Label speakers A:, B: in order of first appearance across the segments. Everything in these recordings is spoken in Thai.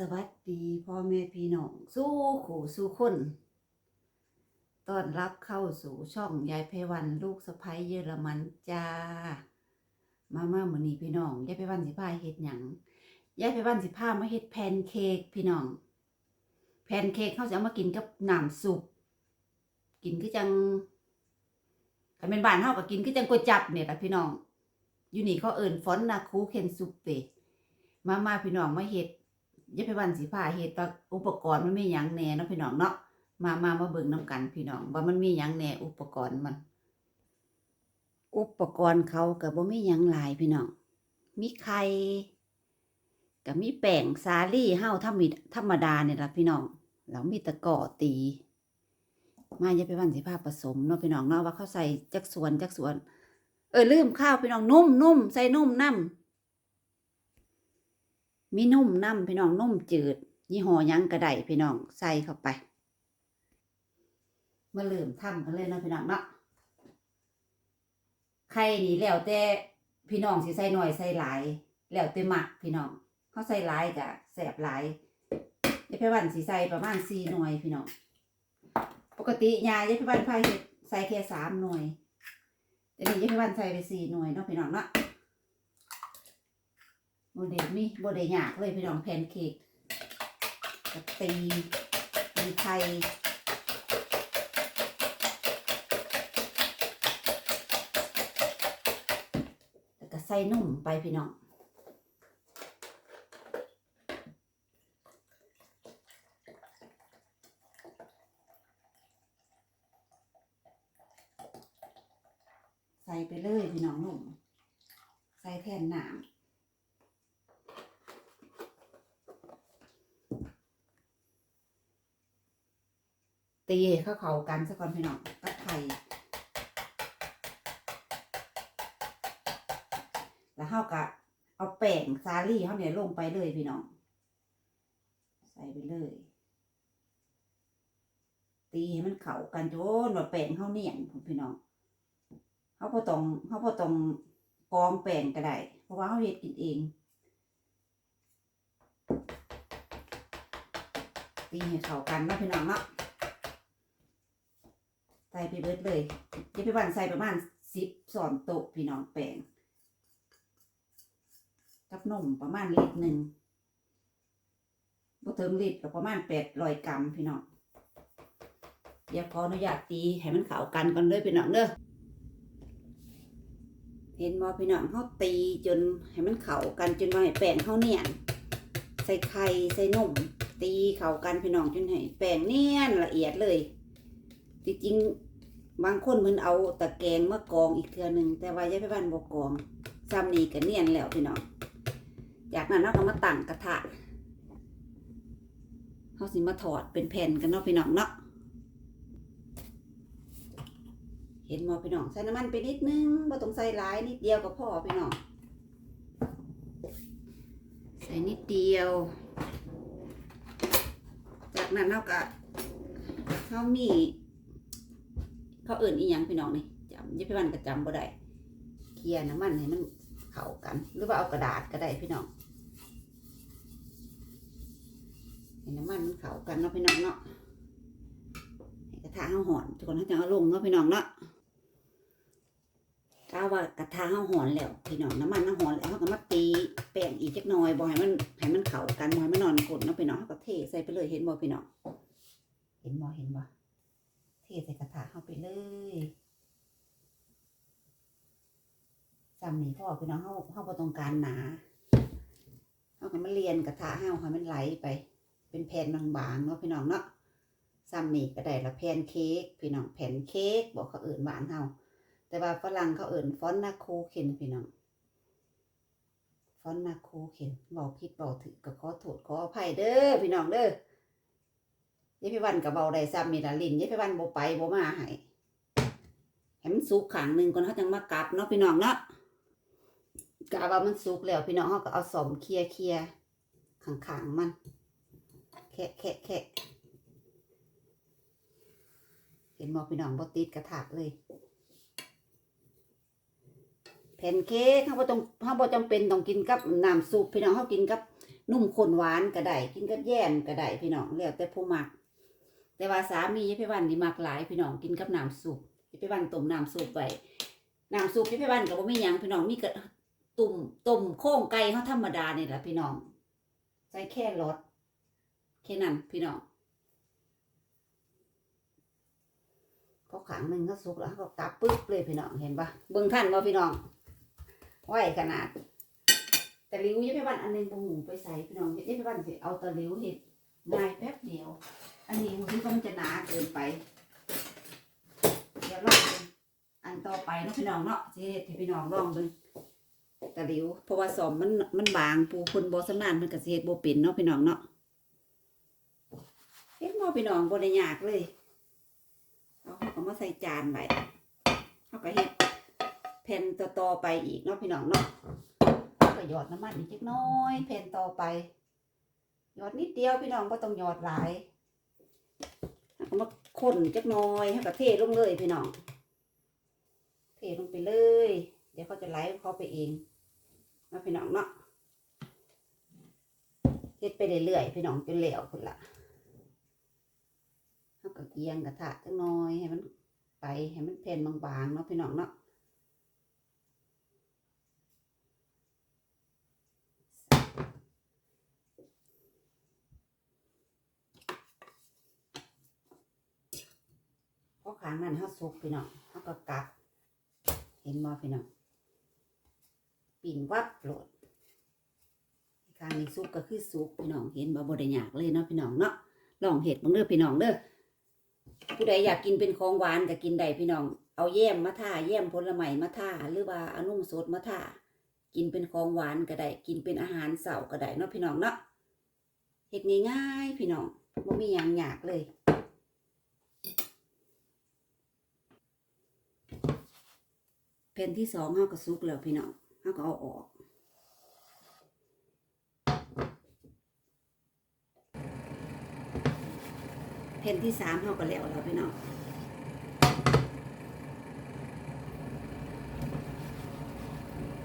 A: สวัสดีพ่อแม่พี่น้อง สู้ขู่สู้คนต้อนรับเข้าสู่ช่องยายไพวันลูกสะใภ้เยอรมันจ้า มามามื้อนี้พี่น้องยายไพวันสิพาเฮ็ดหยังยายไพวันสิพามาเฮ็ดแพนเค้กพี่น้อง แพนเค้กเขาจะเอามากินกับน้ำซุปกินคือจังคันเป็นบ้านเฮาก็กินคือจังก๋วยจับเนี่ยล่ะพี่น้อง อยู่นี่เขาเอิ้นฟอนนาคูเคนซุปเปมามาพี่น้องมาเฮ็ด ยายไปวันสิพาเฮ็ดว่าอุปกรณ์มันมีหยังแหน่เนาะพี่น้องเนาะมามามาเบิ่งนํกันพี่น้องว่ามันมีหยังแหน่อุปกรณ์มัน อุปกรณ์เขาก็บ่มีหยังหลายพี่น้องมีไข่ก็มีแป้งสาลี่เฮาธรรมธรรมดาเนี่ยละพี่น้องแล้วมีตะกอตี มายายไปวันสิพาผสมเนาะพี่น้องเนาะว่าเขาใส่จักส่วนจักส่วน เออลืมข้าวพี่น้องนุ่มนุ่มใส่นุ่มน้ำ มีนุ่มน้ำพี่น้องนุ่มจืด ยี่ห้อยังกระไดพี่น้องใส่เข้าไปมาเริ่มทำกันเลยนะพี่น้องเนาะไข่นี่แล้วแต่พี่น้องสิใส่หน่อยใส่หลาย แล้วแต่หมักพี่น้องเขาใส่หลายกะแสบหลายยายไพวันสิใส่ประมาณสี่หน่วยพี่น้องปกติยายยายไพวันพายเฮ็ดใส่แค่สามหน่วยแต่นี่ยายไพวันใส่ไปสี่หน่วยเนาะพี่น้องเนาะ โมเดลมีโมเดลยากเลยพี่น้องแพนเค้กกับตีตีไข่แล้วก็ใส่นุ่มไปพี่น้องใส่ไปเลยพี่น้องนุ่มใส่แทนน้ำ ตีให้เข้าเขากันสักก่อนพี่น้องกับไข่แล้วเฮาก็เอาแป้งซาลี่เฮาเนี่ยลงไปเลยพี่น้อง ใส่ไปเลย ตีให้มันเข้ากันจนว่าแป้งเฮาเนียนพุ่นพี่น้องเฮาบ่ต้องเฮาบ่ต้องกองแป้งก็ได้เพราะว่าเฮาเฮ็ดกินเองตีให้เข้ากันนะพี่น้องเนาะ ส่ไปเบิดเลยจะไปวันใส่ประมาณสิบสอนโต๊ะพี่น้องแป้งกับนมประมาณลิตรหนึ่งบ่ถึงลิตรก็ประมาณแปดร้อยกรัมพี่น้องเดี๋ยวขออนุญาตตีให้มันเข้ากันก่อนเลยพี่น้องเด้อเห็นบ่พี่น้องเขาตีจนให้มันเข้ากันจนว่าให้แป้งเขาเนียนใส่ไข่ใส่นมตีเข้ากันพี่น้องจนให้แป้งเนียนละเอียดเลยจริงๆ บางคนเพิ่นเอาตะแกรงมากองอีกเทื่อหนึ่งแต่ว่ายายไปบ้านบ่กองซ้ำนี่ก็เนียนแล้วพี่น้องจากนั้นเราก็มาตั้งกระทะเฮาสิมาถอดเป็นแผ่นกันเนาะพี่น้องเนาะเห็นบ่พี่น้องใส่น้ำมันไปนิดนึงบ่ต้องใส่หลายนิดเดียวก็พอพี่น้องใส่นิดเดียว จากนั้นเราก็เฮามี เขาเอิ่นอีหยังพี่น้องนี่จำยี่พี่วันก็จำบ่ได้เคลียน้ำมันให้มันเข้ากัน หรือว่าเอากระดาษก็ได้พี่น้องให้น้ำมันมันเข้ากันเนาะพี่น้องเนาะให้กระทะเฮาหอนทุกคนเขาจะเอาลงเนาะพี่น้องเนาะถ้าว่ากระทะเฮาหอนแล้วพี่น้องน้ำมันเฮาหอนแล้วเขาก็มาตีแป้งอีกจักหน่อยบ่ให้มันให้มันเข้ากันบ่ให้มันนอนกดเนาะพี่น้องเขาก็เทใส่ไปเลยเห็นบ่พี่น้องเห็นบ่เห็นบ่ เทใส่กระถาเข้าไปเลยซ้ำนี่พ่อพี่น้องเข้าเข้าบ่ต้องการหนาเขาก็มาเรียนกระทะเฮาให้มันไหลไป เป็นแผ่นบางๆเนาะพี่น้องเนาะซ้ำนี่ก็ได้ละแผ่นเค้กพี่น้องแผ่นเค้กบอกเขาเอื่นหวานเฮาแต่ว่าฝรั่งเขาเอื่นฟอนนาโคเคนพี่น้องฟอนนาโคเคนบอกผิดบอกถือก็ขอโทษขออภัยเด้อพี่น้องเด้อ ยายพี่วันกับเบาได้ซ้ำมีละลินยายพี่วันโบไปโบมาให้ให้มันสุกขังหนึ่งก่อนเขาจังมากัดเนาะพี่น้องเนาะกะว่ามันสุกแล้วพี่น้องเขาก็เอาสมเคลียเคลียขังขังมันแคะแคะแคะเห็นบอกพี่น้องบ่ติดกระถาเลยแผ่นเค้กเขาบ่ต้องเขาบ่จำเป็นต้องกินกับน้ำซุปพี่น้องเขากินกับนุ่มข้นหวานก็ได้กินกับแยมก็ได้พี่น้องแล้วแต่ผู้มัก แต่ว่าสามียายไพวันนี่มักหลายพี่น้องกินกับน้ำซุปยายไพวันต้มน้ำซุปไว้น้ำซุปยายไพวันก็บ่มีหยังพี่น้องมีกระตุ่มต้มโค้งไก่เฮาธรรมดาเนี่ยแหละพี่น้อง ใส่แค่รสแค่นั้นพี่น้องก็ขังหนึ่งก็สุกแล้วก็กลับปึ๊บเลยพี่น้องเห็นปะเบิ่งท่านว่าพี่น้องไหวขนาด แต่ริ้วยังไม่วันอันนึงบ่หูไปใส่พี่น้องยังไม่วันสิเอาตะริ้วเห็ดง่ายแป๊บเดียว เกินไปเดี๋ยวลองดูอันต่อไปเนาะพี่น้องเนาะสิเฮ็ดให้พี่น้องลองเบิ่งตะหลิวเพราะว่าสอมมันมันบางปูคนบ่สำนานมันก็สิเฮ็ดบ่เป็นเนาะพี่น้องเนาะเฮ็ดบ่พี่น้องบ่ได้ยากเลยเอาเขาก็มาใส่จานไว้เฮาก็เฮ็ดแผ่นต่อๆไปอีกเนาะพี่น้องเนาะเอาก็หยอดน้ำมันอีกจักน้อยแผ่นต่อไปหยอดนิดเดียวพี่น้องบ่ต้องหยอดหลาย เอามาคนจักน้อยให้กระเทลงเลยพี่น้อง เทลงไปเลย เดี๋ยวเขาจะไล่เขาไปเองนะพี่น้องเนาะเฮ็ดไปเรื่อยๆพี่น้องจนเหลวคนละเขาก็เอียงกระทะจักน้อยให้มันไปให้มันแผ่นบางๆเนาะพี่น้องเนาะเพราะ ขางนั้นเขาสุกพี่น้องเขาก็กลับเห็นบ่พี่น้องปิ่นวับโหลดข้างนี้สุกก็คือสุกพี่น้องเห็นบ่บ่ได้ยากเลยเนาะพี่น้องเนาะลองเห็ดบังเด้อพี่น้องเด้อผู้ใดอยากกินเป็นของหวานก็กินได้พี่น้อง เอาแยมมาท่าแยมผลไม้มาท่าหรือว่าอนุ่มสดมาท่ากินเป็นของหวานก็ได้กินเป็นอาหารเสาร์ก็ได้เนาะพี่น้องเนาะเฮ็ดง่ายๆพี่น้องบ่มีหยังยากเลย แผ่นที่สองเฮาก็สุกแล้วพี่น้องเฮาก็เอาออก แผ่นที่สามเฮาก็แล้วแล้วพี่น้อง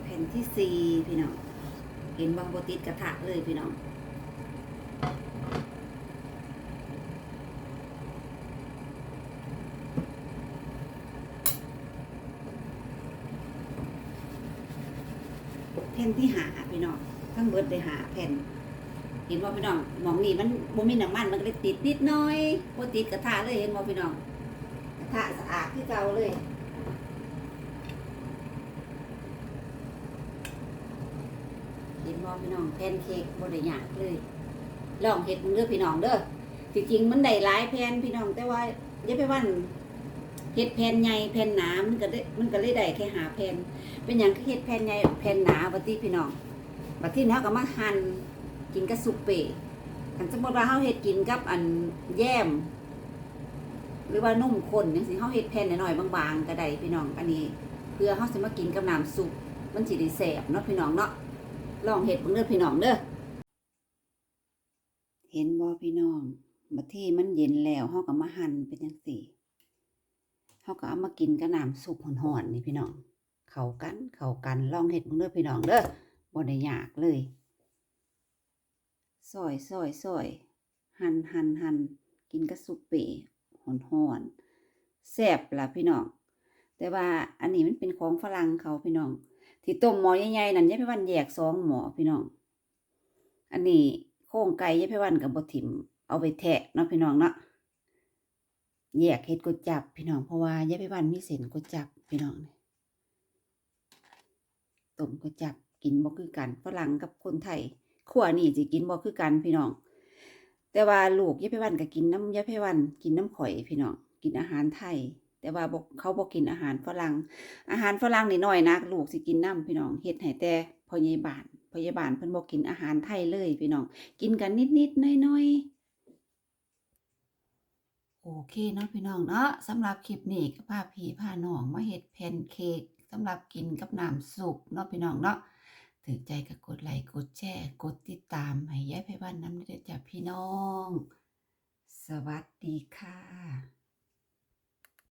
A: แผ่นที่สี่พี่น้องเห็นบางโบติดกระทะเลยพี่น้อง แผ่นที่หาพี่น้องทั้งเบิดได้หาแผ่น เห็นว่าพี่น้องหมองนี่มันบ่มีน้ำมันมันก็เลยติดนิดหน้อยบ่ติดกระทะเลยเห็นว่าพี่น้องกระทะสะอาดคือเก่าเลยเห็นว่พี่น้องแพนเค้กบ่ได้ยากเลยลองเฮ็ดมึงเด้อพี่น้องเด้อจริงๆมันได้หลายแผ่นพี่น้องแต่ว่าอย่าไปวัน เฮ็ดแผ่นใหญ่แผ่นหนามันก็ได้มันก็เลยได้แค่หาแผ่นเป็นอย่างคือเฮ็ดแผ่นใหญ่แผ่นหนาบัดนี้พี่น้องบัดที่นี้เขาก็มาหั่นกินกับซุปเปะคันสมมติว่าเฮาเฮ็ดกินกับอันแยม หรือว่านุ่มข้นจังซี่เฮาเฮ็ดแผ่นน้อยๆบางๆก็ได้พี่น้องอันนี้ เพื่อเฮาสิมากินกับน้ำซุปมันสิได้แซ่บเนาะพี่น้องเนาะลองเฮ็ดเบิ่งเด้อพี่น้องเด้อเห็นบ่พี่น้องบัดที่มันเย็นแล้วเฮาก็มาหั่นเป็นจังซี่ เฮาก็เอามากินกับน้ำซุปร้อนๆนี่พี่น้อง เข้ากันเข้ากันลองเฮ็ดเบิ่งเด้อพี่น้องเด้อบ่ได้ยากเลยซอยซอยซอยหั่นหั่นหั่นกินกับซุปเปหอนหอนแซ่บล่ะพี่น้อง แต่ว่าอันนี้มันเป็นของฝรั่งเขาพี่น้อง ที่ต้มหม้อใหญ่ๆนั่นยายพี่วันแยกสองหม้อพี่น้อง อันนี้โครงไก่ยายพี่วันกับบดถิ่มเอาไปแทะเนาะพี่น้องเนาะ แยกเฮ็ดก๋วยจับพี่น้องเพราะว่ายายพี่วันมีเส้นก๋วยจับพี่น้องนี่ต้มก๋วยจับกินบ่คือกันฝรั่งกับคนไทยขั้วนี่สิกินบ่คือกันพี่น้อง แต่ว่าลูกยายไพวันก็กินน้ำยายไพวันกินน้ำข่อยพี่น้องกินอาหารไทย แต่ว่าบ่เขาบ่กินอาหารฝรั่งอาหารฝรั่งนี่น้อยนักลูกสิกินน้ำพี่น้องเฮ็ดให้แต่พ่อใหญ่บ้านพ่อใหญ่บ้านเพิ่นบ่กินอาหารไทยเลยพี่น้อง กินกันนิดๆน้อยๆ โอเคเนาะพี่น้องเนาะสำหรับคลิปนี้ก็พาพี่พาน้องมาเห็ดแพนเค้กสำหรับกินกับน้ำสุกเนาะพี่น้องเนาะถือใจก็กดไลค์กดแชร์กดติดตามให้ย้ายไปบ้านน้ำเด้อจ้ะพี่น้อง สวัสดีค่ะ